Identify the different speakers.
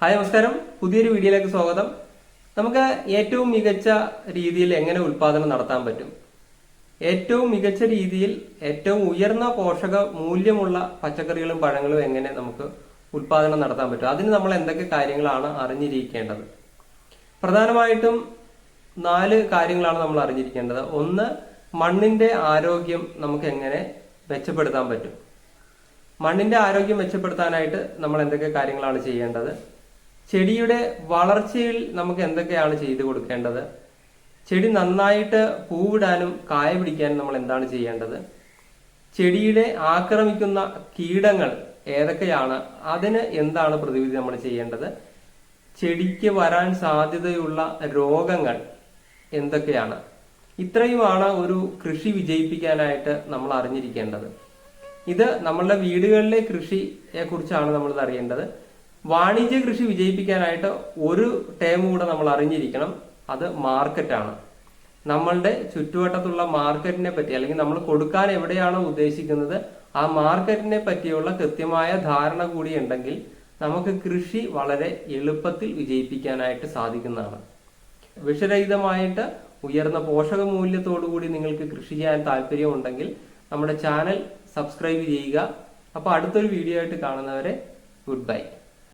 Speaker 1: Hi നമസ്കാരം. പുതിയൊരു വീഡിയോയിലേക്ക് സ്വാഗതം. നമുക്ക് ഏറ്റവും മികച്ച രീതിയിൽ എങ്ങനെ ഉൽപാദനം നടത്താൻ പറ്റും? ഏറ്റവും മികച്ച രീതിയിൽ ഏറ്റവും ഉയർന്ന പോഷക മൂല്യമുള്ള പച്ചക്കറികളും പഴങ്ങളും എങ്ങനെ നമുക്ക് ഉൽപാദനം നടത്താൻ പറ്റും? അതിന് നമ്മൾ എന്തൊക്കെ കാര്യങ്ങളാണ് അറിഞ്ഞിരിക്കേണ്ടത്? പ്രധാനമായിട്ടും നാല് കാര്യങ്ങളാണ് നമ്മൾ അറിഞ്ഞിരിക്കേണ്ടത്. ഒന്ന് മണ്ണിന്റെ ആരോഗ്യം നമുക്ക് എങ്ങനെ മെച്ചപ്പെടുത്താൻ പറ്റും? മണ്ണിന്റെ ആരോഗ്യം മെച്ചപ്പെടുത്താനായിട്ട് നമ്മൾ എന്തൊക്കെ കാര്യങ്ങളാണ് ചെയ്യേണ്ടത്? ചെടിയുടെ വളർച്ചയിൽ നമുക്ക് എന്തൊക്കെയാണ് ചെയ്തു കൊടുക്കേണ്ടത്? ചെടി നന്നായിട്ട് പൂവിടാനും കായ പിടിക്കാനും നമ്മൾ എന്താണ് ചെയ്യേണ്ടത്? ചെടിയുടെ ആക്രമിക്കുന്ന കീടങ്ങൾ ഏതൊക്കെയാണ്? അതിന് എന്താണ് പ്രതിവിധി നമ്മൾ ചെയ്യേണ്ടത്? ചെടിക്ക് വരാൻ സാധ്യതയുള്ള രോഗങ്ങൾ എന്തൊക്കെയാണ്? ഇത്രയുമാണ് ഒരു കൃഷി വിജയിപ്പിക്കാനായിട്ട് നമ്മൾ അറിഞ്ഞിരിക്കേണ്ടത്. ഇത് നമ്മളുടെ വീടുകളിലെ കൃഷിയെ കുറിച്ചാണ് നമ്മളിത് അറിയേണ്ടത്. വാണിജ്യ കൃഷി വിജയിപ്പിക്കാനായിട്ട് ഒരു ടേം കൂടെ നമ്മൾ അറിഞ്ഞിരിക്കണം. അത് മാർക്കറ്റാണ് നമ്മളുടെ ചുറ്റുവട്ടത്തുള്ള മാർക്കറ്റിനെ പറ്റി അല്ലെങ്കിൽ നമ്മൾ കൊടുക്കാൻ എവിടെയാണോ ഉദ്ദേശിക്കുന്നത് ആ മാർക്കറ്റിനെ പറ്റിയുള്ള കൃത്യമായ ധാരണ കൂടി ഉണ്ടെങ്കിൽ നമുക്ക് കൃഷി വളരെ എളുപ്പത്തിൽ വിജയിപ്പിക്കാനായിട്ട് സാധിക്കുന്നതാണ്. വിഷരഹിതമായിട്ട് ഉയർന്ന പോഷക മൂല്യത്തോടു കൂടി നിങ്ങൾക്ക് കൃഷി ചെയ്യാൻ താല്പര്യമുണ്ടെങ്കിൽ നമ്മുടെ ചാനൽ സബ്സ്ക്രൈബ് ചെയ്യുക. അപ്പോൾ അടുത്തൊരു വീഡിയോ ആയിട്ട് കാണുന്നവരെ ഗുഡ് ബൈ